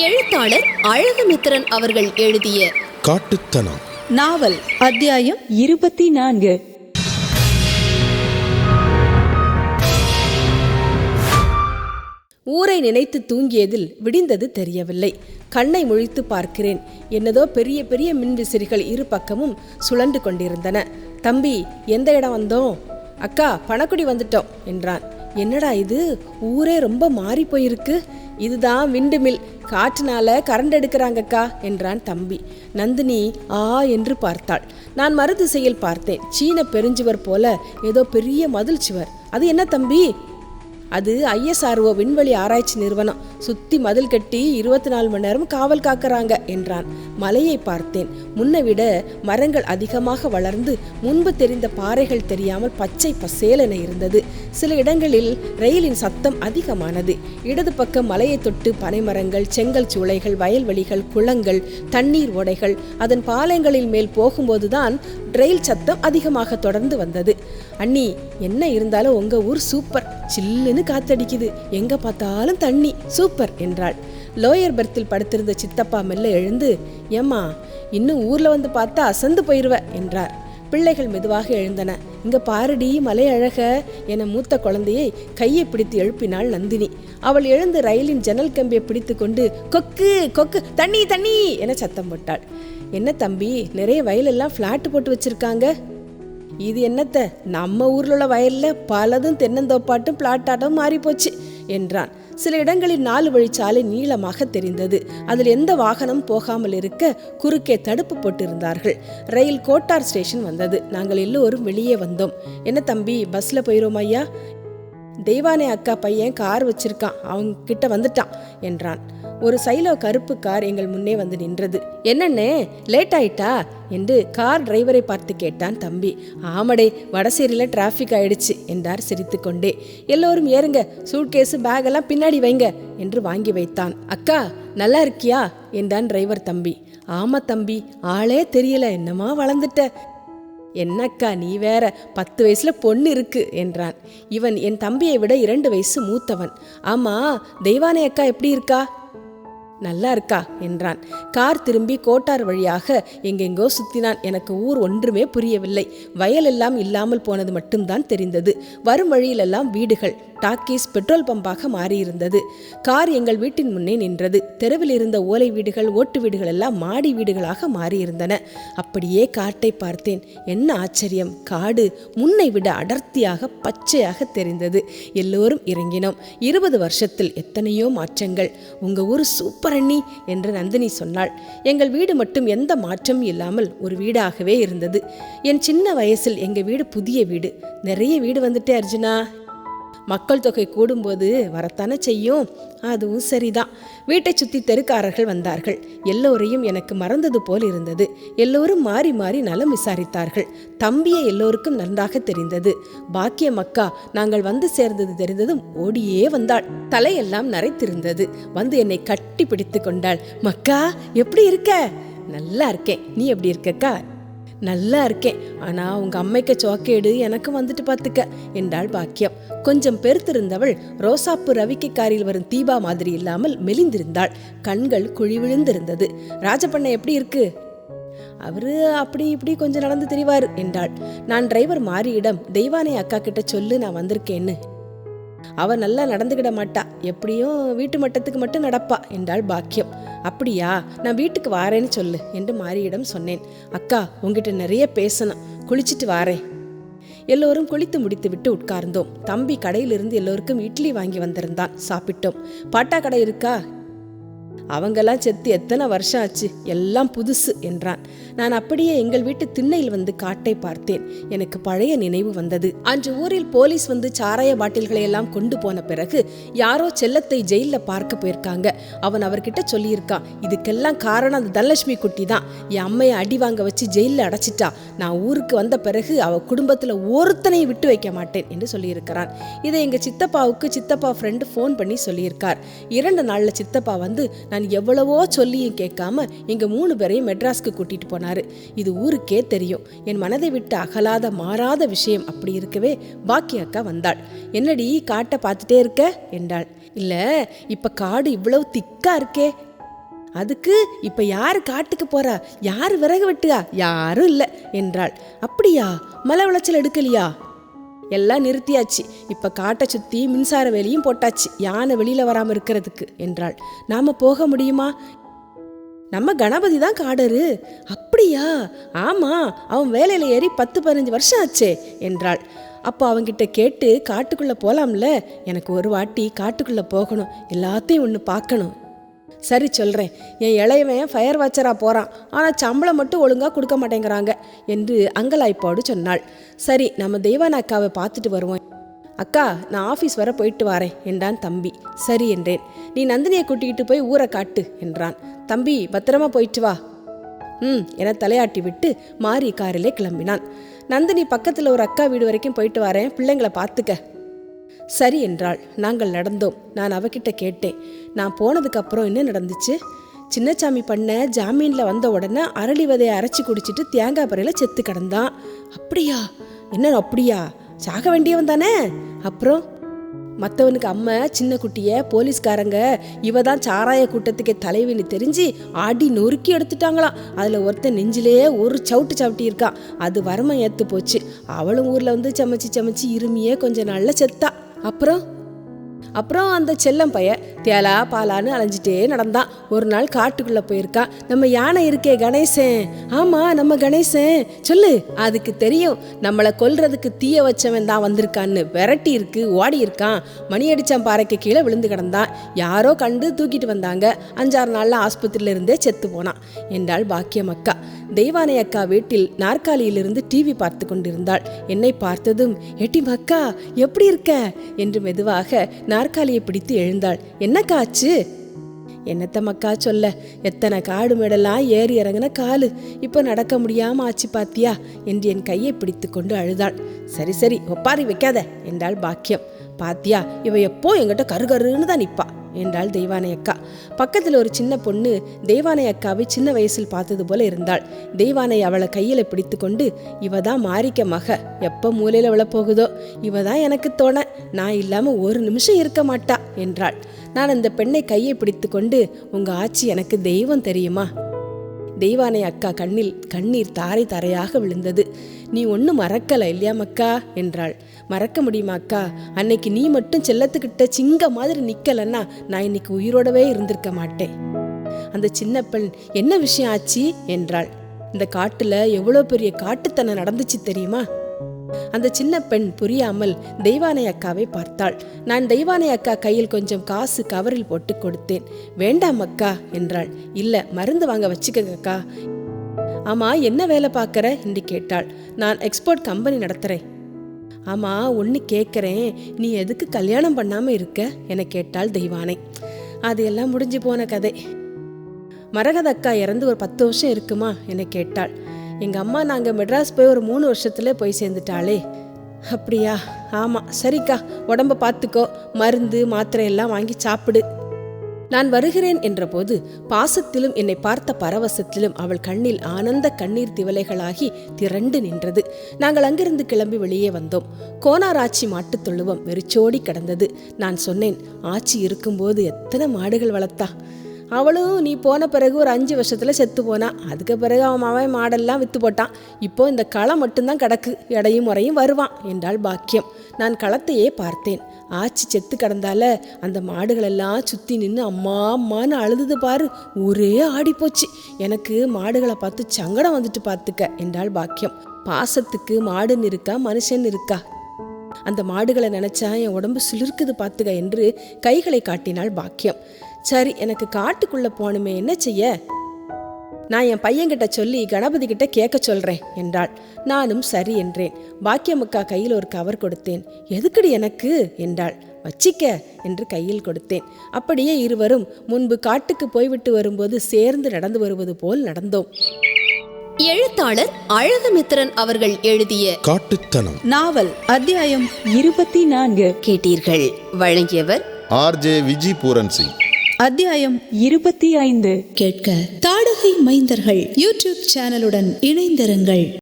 எழுத்தாளர் அழகுமித்திரன் அவர்கள் எழுதிய காட்டுத்தனம். நாவல் அத்தியாயம் இருபத்தி நான்கு ஊரை நினைத்து தூங்கியதில் விடிந்தது தெரியவில்லை. கண்ணை முழித்து பார்க்கிறேன். என்னதோ பெரிய பெரிய மின்விசிறிகள் இரு பக்கமும் சுழன்று கொண்டிருந்தன. தம்பி எந்த இடம் வந்தோம்? அக்கா பணக்குடி வந்துட்டோம் என்றான். என்னடா இது? ஊரே ரொம்ப மாறி போயிருக்கு. இதுதான் விண்டு மில். காற்றுனால கரண்ட் எடுக்கிறாங்கக்கா என்றான் தம்பி. நந்தினி ஆ என்று பார்த்தாள். நான் மறுதிசையில் பார்த்தேன். சீன பெருஞ்சுவர் போல ஏதோ பெரிய மதில் சுவர். அது என்ன தம்பி? அது ஐஎஸ்ஆர்ஓ விண்வெளி ஆராய்ச்சி நிறுவனம். சுத்தி மதில் கட்டி இருபத்தி நாலு மணி நேரம் காவல் காக்கிறாங்க என்றான். மலையை பார்த்தேன். முன்னை விட மரங்கள் அதிகமாக வளர்ந்து முன்பு தெரிந்த பாறைகள் தெரியாமல் பச்சை பசேலென இருந்தது. சில இடங்களில் ரயிலின் சத்தம் அதிகமானது. இடது பக்கம் மலையை தொட்டு பனைமரங்கள் செங்கல் சூளைகள் வயல்வெளிகள் குளங்கள் தண்ணீர் ஓடைகள் அதன் பாலங்களின் மேல் போகும்போதுதான் ரயில் சத்தம் அதிகமாக தொடர்ந்து வந்தது. அண்ணி என்ன இருந்தாலும் உங்க ஊர் சூப்பர். சில்லுன்னு காத்தடிக்குது. எங்க பார்த்தாலும் தண்ணி. சூப்பர் என்றாள். லோயர் பெர்த்தில் படுத்திருந்த சித்தப்பா மெல்ல எழுந்து ஏம்மா இன்னும் ஊர்ல வந்து பார்த்தா அசந்து போயிருவ என்றார். பிள்ளைகள் மெதுவாக எழுந்தன. இங்க பாரடி மலை அழக என மூத்த குழந்தையை கையை பிடித்து எழுப்பினாள் நந்தினி. அவள் எழுந்து ரயிலின் ஜன்னல் கம்பியை பிடித்து கொண்டு கொக்கு கொக்கு தண்ணி தண்ணி என சத்தம் போட்டாள். என்ன தம்பி நிறைய வயலெல்லாம் ஃப்ளாட் போட்டு வச்சிருக்காங்க. இது என்னத்த? நம்ம ஊரில் உள்ள வயலில் பலதும் தென்னந்தோப்பாட்டும் பிளாட்டாட்டும் மாறிப்போச்சு என்றான். சில இடங்களில் நாலு வழிச்சாலை நீளமாக தெரிந்தது. அதில் எந்த வாகனம் போகாமல் இருக்க குறுக்கே தடுப்பு போட்டிருந்தார்கள். ரயில் கோட்டார் ஸ்டேஷன் வந்தது. நாங்கள் எல்லோரும் வெளியே வந்தோம். என்ன தம்பி பஸ்ல போயிரோம் ஐயா? தெய்வானே அக்கா பையன் கார் வச்சிருக்கான். அவங்க கிட்ட வந்துட்டான் என்றான். ஒரு சைலோ கருப்பு கார் எங்கள் முன்னே வந்து நின்றது. என்னண்ணே லேட் ஆயிட்டா என்று கார் டிரைவரை பார்த்து கேட்டான் தம்பி. ஆமடே வடசேரியில் டிராஃபிக் ஆயிடுச்சு என்றார் சிரித்துக்கொண்டே. எல்லோரும் ஏறுங்க சூட்கேஸு பேக் எல்லாம் பின்னாடி வைங்க என்று வாங்கி வைத்தான். அக்கா நல்லா இருக்கியா? என்றான் டிரைவர் தம்பி. ஆமா தம்பி ஆளே தெரியல என்னமா வளர்ந்துட்ட? என்னக்கா நீ வேற பத்து வயசுல பொண்ணு இருக்கு என்றான். இவன் என் தம்பியை விட இரண்டு வயசு மூத்தவன். ஆமா தெய்வானே அக்கா எப்படி இருக்கா? நல்லா இருக்கா என்றான். கார் திரும்பி கோட்டார் வழியாக எங்கெங்கோ சுத்தினான். எனக்கு ஊர் ஒன்றுமே புரியவில்லை. வயலெல்லாம் இல்லாமல் போனது மட்டும்தான் தெரிந்தது. வரும் வழியிலெல்லாம் வீடுகள். டாக்கீஸ் பெட்ரோல் பம்பாக மாறியிருந்தது. கார் எங்கள் வீட்டின் முன்னே நின்றது. தெருவில் இருந்த ஓலை வீடுகள் ஓட்டு வீடுகள் எல்லாம் மாடி வீடுகளாக மாறியிருந்தன. அப்படியே காட்டை பார்த்தேன். என்ன ஆச்சரியம். காடு முன்னை விட அடர்த்தியாக பச்சையாக தெரிந்தது. எல்லோரும் இறங்கினோம். இருபது வருஷத்தில் எத்தனையோ மாற்றங்கள். உங்க ஊர் சூப்பர் அண்ணி என்று நந்தினி சொன்னாள். எங்கள் வீடு மட்டும் எந்த மாற்றமும் இல்லாமல் ஒரு வீடாகவே இருந்தது. என் சின்ன வயசில் எங்கள் வீடு புதிய வீடு. நிறைய வீடு வந்துட்டே அர்ஜுனா. மக்கள் தொகை கூடும்போது வரத்தானே செய்யும்? அதுவும் சரிதான். வீட்டை சுற்றி தெருக்காரர்கள் வந்தார்கள். எல்லோரையும் எனக்கு மறந்தது போல் இருந்தது. எல்லோரும் மாறி மாறி நலம் விசாரித்தார்கள். தம்பியை எல்லோருக்கும் நன்றாக தெரிந்தது. பாக்கியம் அக்கா நாங்கள் வந்து சேர்ந்தது தெரிந்ததும் ஓடியே வந்தாள். தலையெல்லாம் நரைத்திருந்தது. வந்து என்னை கட்டி பிடித்து கொண்டாள். மக்கா எப்படி இருக்க? நல்லா இருக்கேன். நீ எப்படி இருக்கக்கா? நல்லா இருக்கேன். ஆனால் உங்கள் அம்மைக்கு சோக்கேடு எனக்கு வந்துட்டு பார்த்துக்க என்றாள் பாக்கியம். கொஞ்சம் பெருத்திருந்தவள் ரோசாப்பு ரவிக்கு காரில் வரும் தீபா மாதிரி இல்லாமல் மெலிந்திருந்தாள். கண்கள் குழி விழுந்திருந்தது ராஜபண்ணை எப்படி இருக்கு? அவரு அப்படி இப்படி கொஞ்சம் நடந்து தெரிவார் என்றாள். நான் டிரைவர் மாறியிடம் தெய்வானை அக்கா கிட்ட சொல்லு நான் வந்திருக்கேன்னு. அவ நல்லா நடந்துக்கிட மாட்டா. எப்படியும் வீட்டு மட்டத்துக்கு மட்டும் நடப்பா என்றாள் பாக்கியம். அப்படியா? நான் வீட்டுக்கு வாரேன்னு சொல்லு என்று மாரியிடம் சொன்னேன். அக்கா உங்ககிட்ட நிறைய பேசணும். குளிச்சிட்டு வாரேன். எல்லோரும் குளித்து முடித்து விட்டு உட்கார்ந்தோம். தம்பி கடையிலிருந்து எல்லோருக்கும் இட்லி வாங்கி வந்திருந்தான். சாப்பிட்டோம். பாட்டா கடை இருக்கா? அவங்கெல்லாம் செத்து எத்தனை வருஷம் ஆச்சு? எல்லாம் புதுசு என்றான். நான் அப்படியே எங்கள் வீட்டு திண்ணையில் வந்து காட்டை பார்த்தேன். எனக்கு பழைய நினைவு வந்தது. அன்று ஊரில் போலீஸ் வந்து சாராய பாட்டில்களை எல்லாம் கொண்டு போன பிறகு யாரோ செல்லத்தை ஜெயில பார்க்க போயிருக்காங்க. அவன் அவர்கிட்ட சொல்லியிருக்கான் இதுக்கெல்லாம் காரணம் அந்த தனலட்சுமி குட்டி தான். என் அம்மையை அடி வாங்க வச்சு ஜெயிலில் அடைச்சிட்டா. நான் ஊருக்கு வந்த பிறகு அவ குடும்பத்தில் ஒருத்தனையும் விட்டு வைக்க மாட்டேன் என்று சொல்லியிருக்கிறான். இதை எங்க சித்தப்பாவுக்கு சித்தப்பா ஃப்ரெண்டு ஃபோன் பண்ணி சொல்லியிருக்கார். இரண்டு நாளில் சித்தப்பா வந்து நான் எவ்வளவோ சொல்லியும் கேட்காம எங்கள் மூணு பேரையும் மெட்ராஸ்க்கு கூட்டிகிட்டு போனார். இது ஊருக்கே தெரியும். என் மனதை விட்டு அகலாத மாறாத விஷயம் அப்படி இருக்கவே பாக்கி அக்கா வந்தாள். என்னடி காட்டை பார்த்துட்டே இருக்க? என்றாள். இல்லை இப்போ காடு இவ்வளவு திக்காக இருக்கே. அதுக்கு இப்ப யாரு காட்டுக்கு போறா? யாரு விறகு வெட்டுகா யாரும் இல்லை என்றாள். அப்படியா? மலை விளைச்சல் எடுக்கலையா? எல்லாம் நிறுத்தியாச்சு. இப்ப காட்டை சுத்தி மின்சார வேலியும் போட்டாச்சு. யானை வெளியில வராம இருக்கிறதுக்கு என்றாள். நாம போக முடியுமா? நம்ம கணபதி தான் காடரு. அப்படியா? ஆமா அவன் வேலையில ஏறி பத்து பதினஞ்சு வருஷம் ஆச்சே என்றாள். அப்போ அவங்கிட்ட கேட்டு காட்டுக்குள்ளே போகலாம்ல எனக்கு ஒரு வாட்டி காட்டுக்குள்ளே போகணும். எல்லாத்தையும் ஒன்று பார்க்கணும். சரி சொல்கிறேன் என் இளையவன் ஃபயர் வாட்சராக போகிறான் ஆனால் சம்பளம் மட்டும் ஒழுங்காக கொடுக்க மாட்டேங்கிறாங்க என்று அங்கலாய்ப்பாடு சொன்னாள். சரி நம்ம தெய்வான அக்காவை பார்த்துட்டு வருவோம். அக்கா நான் ஆஃபீஸ் வர போயிட்டு வரேன் என்றான் தம்பி. சரி என்றேன். நீ நந்தினியை கூட்டிகிட்டு போய் ஊரை காட்டு என்றான். தம்பி பத்திரமா போயிட்டு வா. ம் என தலையாட்டி விட்டு மாறி காரிலே கிளம்பினான். நந்தினி பக்கத்தில் ஒரு அக்கா வீடு வரைக்கும் போயிட்டு வரேன் பிள்ளைங்களை பார்த்துக்க. சரி என்றாள். நாங்கள் நடந்தோம். நான் அவகிட்ட கேட்டேன். நான் போனதுக்கு அப்புறம் என்ன நடந்துச்சு? சின்னசாமி பண்ண ஜாமீனில் வந்த உடனே அரளி விதையை அரைச்சி குடிச்சிட்டு தேங்காய் பறையில் செத்து கிடந்தான். அப்படியா? என்ன அப்படியா? சாக வேண்டியவன் தானே? அப்புறம்? மற்றவனுக்கு அம்மா சின்ன குட்டிய போலீஸ்காரங்க இவ தான் சாராய கூட்டத்துக்கே தலைவின்னு தெரிஞ்சு ஆடி நொறுக்கி எடுத்துட்டாங்களாம். அதில் ஒருத்தன் நெஞ்சிலேயே ஒரு சவுட்டு சவுட்டி இருக்கான். அது வறுமை ஏற்று போச்சு. அவளும் ஊரில் வந்து சமைச்சு சமைச்சு இருமியே கொஞ்ச நாளில் செத்தா. அப்புறம்? அப்புறம் அந்த செல்லம் பைய தேலா பாலான்னு அலைஞ்சிட்டே நடந்தான் ஒரு நாள் காட்டுக்குள்ளே போயிருக்கான் நம்ம யானை இருக்கே கணேசன். ஆமாம் நம்ம கணேசன். சொல்லு அதுக்கு தெரியும். நம்மளை கொல்றதுக்கு தீய வச்சவன் தான் வந்திருக்கான்னு. விரட்டி இருக்கு ஓடி இருக்கான். மணி அடித்தான் பாறைக்கு கீழே விழுந்து கிடந்தான். யாரோ கண்டு தூக்கிட்டு வந்தாங்க. அஞ்சாறு நாளில் ஆஸ்பத்திரியில இருந்தே செத்து போனான். என்றாள் பாக்கியம் அக்கா. தெய்வானை அக்கா வீட்டில் நாற்காலியிலிருந்து டிவி பார்த்து கொண்டிருந்தாள். என்னை பார்த்ததும் எட்டி மக்கா எப்படி இருக்க? என்று மெதுவாக நான் நாற்காலியை பிடித்து எழுந்தாள். என்னக்கா ஆச்சு என்னத்த மக்கா சொல்ல? எத்தனை காடு மேடெல்லாம் ஏறி இறங்கின காலு. இப்போ நடக்க முடியாம ஆச்சு பாத்தியா? என்று என் கையை பிடித்து கொண்டு அழுதாள். சரி சரி ஒப்பாரி வைக்காத என்றாள் பாக்கியம். பாத்தியா இவ எப்போ என்கிட்ட கருகருன்னு தான் நிற்பா என்றாள் தெய்வானை அக்கா. பக்கத்தில் ஒரு சின்ன பொண்ணு தெய்வானை அக்காவை சின்ன வயசில் பார்த்தது போல இருந்தாள். தெய்வானை அவளை கையில் பிடித்து கொண்டு இவ தான் மாறிக்க மக. எப்போ மூலையில் விழ போகுதோ இவ தான் எனக்கு தோண. நான் இல்லாமல் ஒரு நிமிஷம் இருக்க மாட்டா. என்றாள். நான் அந்த பெண்ணை கையை பிடித்து கொண்டு உங்க ஆச்சி எனக்கு தெய்வம் தெரியுமா? தெய்வானை அக்கா கண்ணில் கண்ணீர் தாரை தாரையாக விழுந்தது. நீ ஒன்றும் மறக்கல இல்லையா மக்கா என்றாள். மறக்க முடியுமா அக்கா? அன்னைக்கு நீ மட்டும் செல்லத்துக்கிட்ட சிங்க மாதிரி நிக்கலன்னா நான் இன்னைக்கு உயிரோடவே இருந்திருக்க மாட்டேன். அந்த சின்ன பெண் என்ன விஷயம் ஆச்சு? என்றாள். இந்த காட்டுல எவ்வளோ பெரிய காட்டுத்தனை நடந்துச்சு தெரியுமா? அந்த சின்ன பெண் புரியாமல் தெய்வானை அக்காவை பார்த்தாள். நான் தெய்வானை அக்கா கையில் கொஞ்சம் காசு கவரில் போட்டு கொடுத்தேன். வேண்டாம் அக்கா என்றாள். இல்ல மருந்து வாங்க வச்சுக்கங்க அக்கா. ஆமா என்ன வேலை பார்க்கற? என்று கேட்டாள். நான் எக்ஸ்போர்ட் கம்பெனி நடத்துறேன். ஆமா ஒன்று கேட்குறேன் நீ எதுக்கு கல்யாணம் பண்ணாம இருக்க? என கேட்டாள் தெய்வானை. அது எல்லாம் முடிஞ்சு போன கதை. மரகத அக்கா இறந்து ஒரு பத்து வருஷம் இருக்குமா? என கேட்டாள். எங்க அம்மா நாங்கள் மெட்ராஸ் போய் ஒரு மூணு வருஷத்துல போய் சேர்ந்துட்டாளே. அப்படியா? ஆமாம் சரிக்கா உடம்ப பார்த்துக்கோ மருந்து மாத்திரை எல்லாம் வாங்கி சாப்பிடு. நான் வருகிறேன் என்றபோது பாசத்திலும் என்னை பார்த்த பரவசத்திலும் அவள் கண்ணில் ஆனந்த கண்ணீர் திவலைகளாகி திரண்டு நின்றது. நாங்கள் அங்கிருந்து கிளம்பி வெளியே வந்தோம். கோனாராச்சி மாட்டுத் தொழுவம் வெறிச்சோடி கிடந்தது. நான் சொன்னேன் ஆச்சி இருக்கும்போது எத்தனை மாடுகள் வளர்த்தா? அவளும் நீ போன பிறகு ஒரு அஞ்சு வருஷத்தில் செத்து போனான் அதுக்கு பிறகு அவன் மாவன் மாடெல்லாம் விற்று போட்டான். இப்போ இந்த களம் மட்டும்தான் கிடக்கு. எடையும் முறையும் வருவான் என்றாள் பாக்கியம். நான் களத்தையே பார்த்தேன். ஆச்சி செத்து கிடந்தால அந்த மாடுகளெல்லாம் சுற்றி நின்று அம்மா அம்மான்னு அழுதுது பாரு. ஒரே ஆடிப்போச்சு. எனக்கு மாடுகளை பார்த்து சங்கடம் வந்துட்டு பார்த்துக்க என்றாள் பாக்கியம். பாசத்துக்கு மாடுன்னு இருக்கா மனுஷன் இருக்கா அந்த மாடுகளை நினைச்சா என் உடம்பு சிலிர்க்குது பார்த்துக்க என்று கைகளை காட்டினாள் பாக்கியம். சரி எனக்கு காட்டுக்குள்ள போகணுமே என்ன செய்ய? நான் என் பையன்கிட்ட சொல்லி கணபதி கிட்ட கேட்க சொல்றேன் என்றாள். நானும் சரி என்றேன். பாக்கியமுக்கா கையில் ஒரு கவர் கொடுத்தேன். எதுக்குடி எனக்கு? என்றாள். வச்சிக்க என்று கையில் கொடுத்தேன். அப்படியே இருவரும் முன்பு காட்டுக்கு போய்விட்டு வரும்போது சேர்ந்து நடந்து வருவது போல் நடந்தோம். எழுத்தாளர் அழகுமித்திரன் அவர்கள் எழுதிய காட்டுத்தனம். நாவல் அத்தியாயம் இருபத்தி நான்கு. கேட்டீர்கள். வழங்கியவர் ஆர்ஜே விஜி பூரன் சிங். அத்தியாயம் இருபத்தி ஐந்து. கேட்க தாடகை மைந்தர்கள் யூடியூப் சேனலுடன் இணைந்திருங்கள்.